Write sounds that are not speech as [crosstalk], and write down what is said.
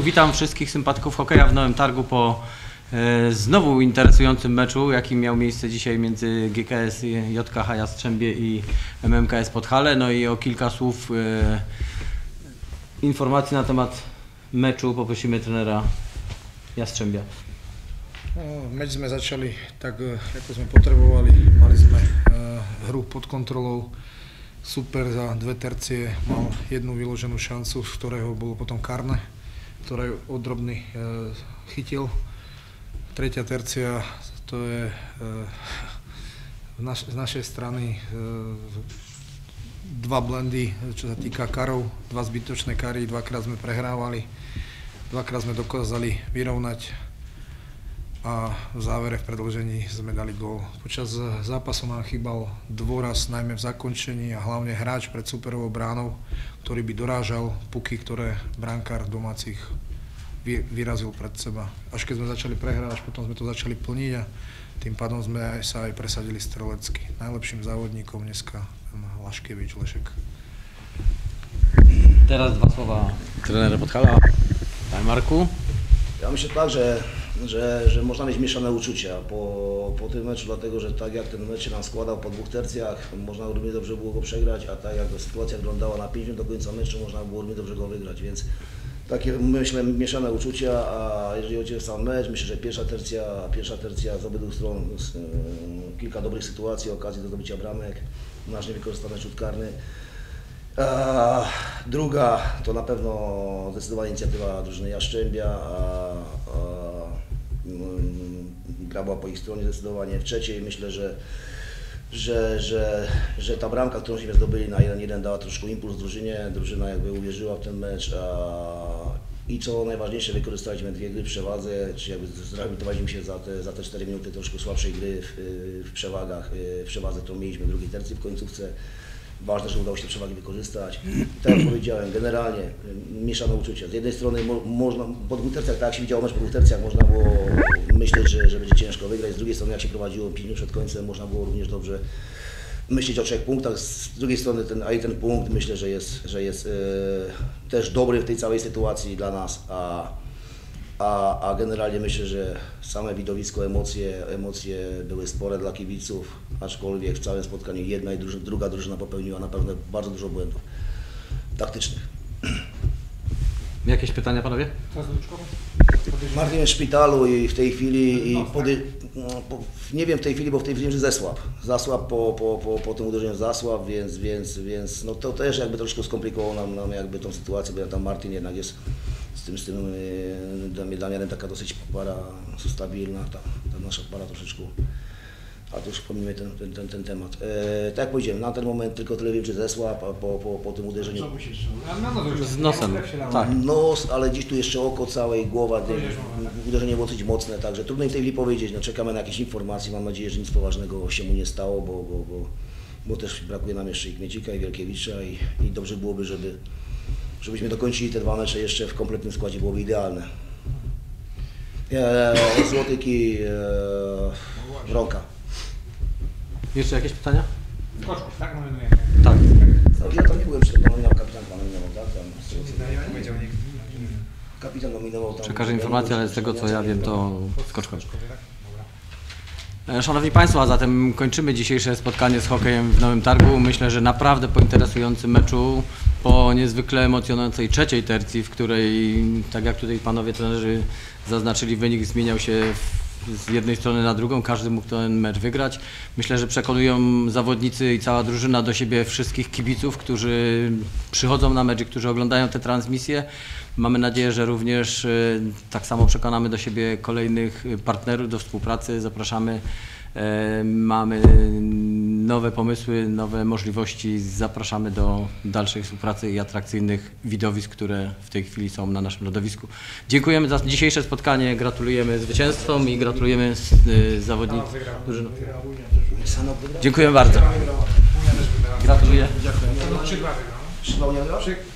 Witam wszystkich sympatyków hokeja w Nowym Targu po e, znowu interesującym meczu, jaki miał miejsce dzisiaj między GKS JKH Jastrzębie i MMKS Podhale. No i o kilka słów e, informacji na temat meczu poprosimy trenera Jastrzębia. No, meč sme začali tak, eh, ako sme potrebovali. Mali sme eh, hru pod kontrolou. Super za dve tercie mal jednu vyloženú šancu, z ktorého bolo potom karne, ktoré odrobný eh, chytil. Tretia tercia, to je z, naš, z našej strany eh, dva blendy, čo sa týka karov, dva zbytočné kary, dvakrát sme prehrávali, dvakrát sme dokázali vyrovnať a v závere v predlžení sme dali gól. Počas zápasu nám chýbal dôraz najmä v zakončení a hlavne hráč pred superovou bránou, ktorý by dorážal puky, ktoré brankár domácich vy- vyrazil pred seba. Až keď sme začali prehrávať, až potom sme to začali plniť a tým pádom sme aj, sa aj presadili strelecky. Najlepším závodníkom dneska Laškevič Lešek. Teraz dwa słowa trenera Podhala. Panie Marku. Ja myślę tak, że, że, że można mieć mieszane uczucia po, po tym meczu, dlatego że tak jak ten mecz się nam składał po dwóch tercjach, można równie dobrze było go przegrać, a tak jak sytuacja wyglądała na 5 minut do końca meczu, można było równie dobrze go wygrać, więc takie myślę mieszane uczucia, a jeżeli chodzi o sam mecz, myślę, że pierwsza tercja, pierwsza tercja z obydwu stron, z, e, kilka dobrych sytuacji, okazji do zdobycia bramek, nasz niewykorzystany rzut karny. A druga to na pewno zdecydowanie inicjatywa drużyny Jaszczębia, a, a gra była po ich stronie zdecydowanie. W trzeciej myślę, że, że, że, że ta bramka, którą żeśmy zdobyli na 1-1 dała troszkę impuls drużynie, drużyna jakby uwierzyła w ten mecz, a, i co najważniejsze, wykorzystaliśmy dwie gry w przewadze, czy jakby zrehabilitowaliśmy się za te, za te 4 minuty troszkę słabszej gry w, w przewagach, w przewadze, którą mieliśmy drugiej tercji w końcówce. Ważne, że udało się te przewagi wykorzystać. Tak jak [clears throat] powiedziałem, generalnie y, mieszane uczucia. Z jednej strony mo, można, po dwóch tercjach, tak jak się widziało mecz po dwóch tercjach, można było myśleć, że, że będzie ciężko wygrać. Z drugiej strony, jak się prowadziło 5 minut przed końcem, można było również dobrze myśleć o trzech punktach. Z drugiej strony, ten, a i ten punkt myślę, że jest, że jest e, też dobry w tej całej sytuacji dla nas. A, a, a generalnie myślę, że same widowisko, emocje, emocje były spore dla kibiców, aczkolwiek w całym spotkaniu jedna i druga drużyna popełniła naprawdę bardzo dużo błędów taktycznych. Jakieś pytania panowie? Martin jest w szpitalu i w tej chwili, i pody, no, po, nie wiem w tej chwili, bo w tej chwili że zasłab. Zasłab po, po, po, po tym uderzeniu zasłab, więc, więc, więc no to też jakby troszkę skomplikowało nam, nam jakby tą sytuację, bo tam Martin jednak jest z tym, z tym yy, dla mnie Damianem taka dosyć para stabilna, ta, ta nasza para troszeczkę. A to już pomijmy ten, ten, ten, ten temat. E, tak jak powiedziałem, na ten moment tylko tyle wiem, czy zesłab, a po, po, po tym uderzeniu Z nosem. Tak. nos, ale gdzieś tu jeszcze oko całe i głowa, nie, uderzenie było dosyć mocne, także trudno mi w tej chwili powiedzieć, no, czekamy na jakieś informacje, mam nadzieję, że nic poważnego się mu nie stało, bo, bo, bo, bo też brakuje nam jeszcze i Kmiecika i Wielkiewicza i, i dobrze byłoby, żeby, żebyśmy dokończyli te dwa mecze jeszcze w kompletnym składzie, byłoby idealne. E, Złotyki, e. Jeszcze jakieś pytania? Koczków, tak? Nominujemy. Tak. Ja tam nie byłem, czy nominował kapitan, pan nominował, tak? Tam, kapitan nominował tam. Przekażę informację, ale z tego co ja wiem to tak? E, Szanowni Państwo, a zatem kończymy dzisiejsze spotkanie z hokejem w Nowym Targu. Myślę, że naprawdę po interesującym meczu, po niezwykle emocjonującej trzeciej tercji, w której, tak jak tutaj panowie trenerzy zaznaczyli, wynik zmieniał się w, z jednej strony na drugą, każdy mógł ten mecz wygrać. Myślę, że przekonują zawodnicy i cała drużyna do siebie wszystkich kibiców, którzy przychodzą na mecz którzy oglądają te transmisje. Mamy nadzieję, że również e, tak samo przekonamy do siebie kolejnych e, partnerów do współpracy. Zapraszamy. E, Mamy nowe pomysły, nowe możliwości. Zapraszamy do dalszej współpracy i atrakcyjnych widowisk, które w tej chwili są na naszym lodowisku. Dziękujemy za dzisiejsze spotkanie, gratulujemy zwycięzcom i gratulujemy e, zawodnikom. Dziękuję bardzo. Gratuluję. 3-2 wygrała. Szybał nie wygrał? Przy-